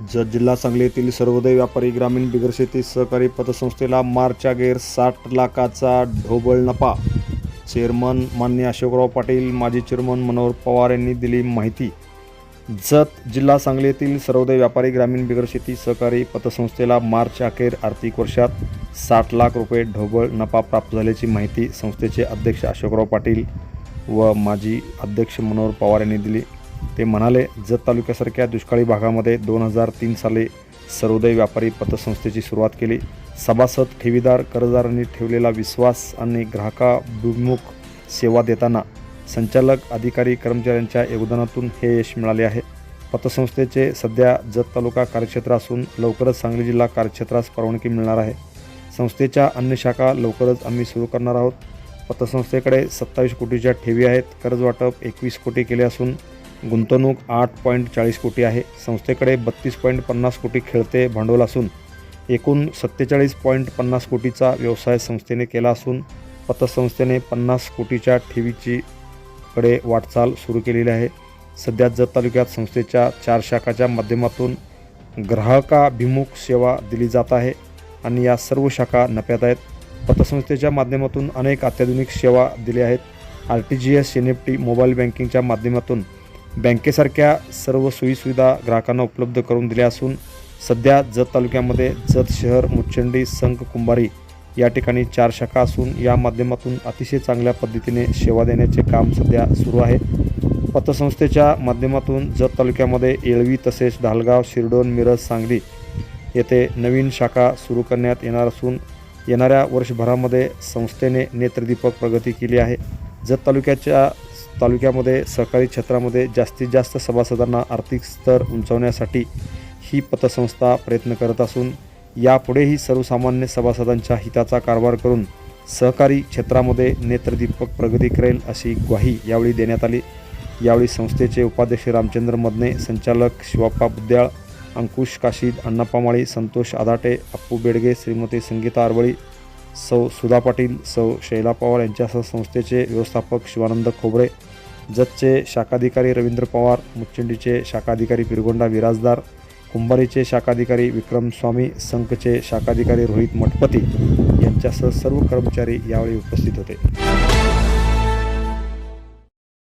जत जिल्हा सांगली येथील सर्वोदय व्यापारी ग्रामीण बिगर शेती सहकारी पतसंस्थेला मार्चच्या गेर साठ लाखाचा ढोबळ नफा चेअरमन मान्य अशोकराव पाटील माजी चेअरमन मनोहर पवार यांनी दिली माहिती. जत जिल्हा सांगली येथील सर्वोदय व्यापारी ग्रामीण बिगर शेती सहकारी पतसंस्थेला मार्च अखेर आर्थिक वर्षात साठ लाख रुपये ढोबळ नफा प्राप्त झाल्याची माहिती संस्थेचे अध्यक्ष अशोकराव पाटील व माजी अध्यक्ष मनोहर पवार यांनी दिली. ते म्हणाले जत तालुक्यासारख्या दुष्काळी भागामध्ये दोन हजार तीन साली सर्वोदय व्यापारी पतसंस्थेची सुरुवात केली. सभासद ठेवीदार कर्जदारांनी ठेवलेला विश्वास आणि ग्राहकाभिमुख सेवा देताना संचालक अधिकारी कर्मचाऱ्यांच्या योगदानातून हे यश मिळाले आहे. पतसंस्थेचे सध्या जत तालुका कार्यक्षेत्र असून लवकरच सांगली जिल्हा कार्यक्षेत्रास परवानगी मिळणार आहे. संस्थेच्या अन्य शाखा लवकरच आम्ही सुरू करणार आहोत. पतसंस्थेकडे सत्तावीस कोटीच्या ठेवी आहेत. कर्ज वाटप एकवीस कोटी केले असून गुंतवणूक आठ पॉईंट चाळीस कोटी आहे. संस्थेकडे बत्तीस पॉईंट पन्नास कोटी खेळते भांडवल असून एकूण सत्तेचाळीस पॉईंट पन्नास कोटीचा व्यवसाय संस्थेने केला असून पतसंस्थेने पन्नास कोटीच्या ठेवीची कडे वाटचाल सुरू केलेली आहे. सध्या जत तालुक्यात संस्थेच्या चार शाखाच्या माध्यमातून ग्राहकाभिमुख सेवा दिली जात आहे आणि या सर्व शाखा नफ्यात आहेत. पतसंस्थेच्या माध्यमातून अनेक अत्याधुनिक सेवा दिल्या आहेत. R T G S N F T mobile बँकिंगच्या माध्यमातून बँकेसारख्या सर्व सोयीसुविधा ग्राहकांना उपलब्ध करून दिल्या असून सध्या जत तालुक्यामध्ये जत शहर मुचंडी संघ कुंभारी या ठिकाणी चार शाखा असून या माध्यमातून अतिशय चांगल्या पद्धतीने सेवा देण्याचे काम सध्या सुरू आहे. पतसंस्थेच्या माध्यमातून जत तालुक्यामध्ये येळवी तसेच ढालगाव शिरडोन मिरज सांगली येथे नवीन शाखा सुरू करण्यात येणार असून येणाऱ्या वर्षभरामध्ये संस्थेने नेत्रदीपक प्रगती केली आहे. जत तालुक्याच्या तालुक्यामध्ये सहकारी क्षेत्रामध्ये जास्तीत जास्त सभासदांना आर्थिक स्तर उंचावण्यासाठी ही पतसंस्था प्रयत्न करत असून यापुढेही सर्वसामान्य सभासदांच्या हिताचा कारभार करून सहकारी क्षेत्रामध्ये नेत्रदीपक प्रगती करेल अशी ग्वाही यावेळी देण्यात आली. यावेळी संस्थेचे उपाध्यक्ष रामचंद्र मदने संचालक शिवाप्पा बुद्याळ अंकुश काशीद अण्णाप्पा माळी संतोष आदाटे अप्पू बेडगे श्रीमती संगीता आरवळी सौ सुधा पाटील सौ शैला पवार यांच्यासह संस्थेचे व्यवस्थापक शिवानंद खोबरे जतचे शाखाधिकारी रवींद्र पवार मुच्चंडीचे शाखाधिकारी पिरगोंडा विराजदार कुंभारीचे शाखाधिकारी विक्रम स्वामी संघचे शाखाधिकारी रोहित मठपती यांच्यासह सर्व कर्मचारी यावेळी उपस्थित होते.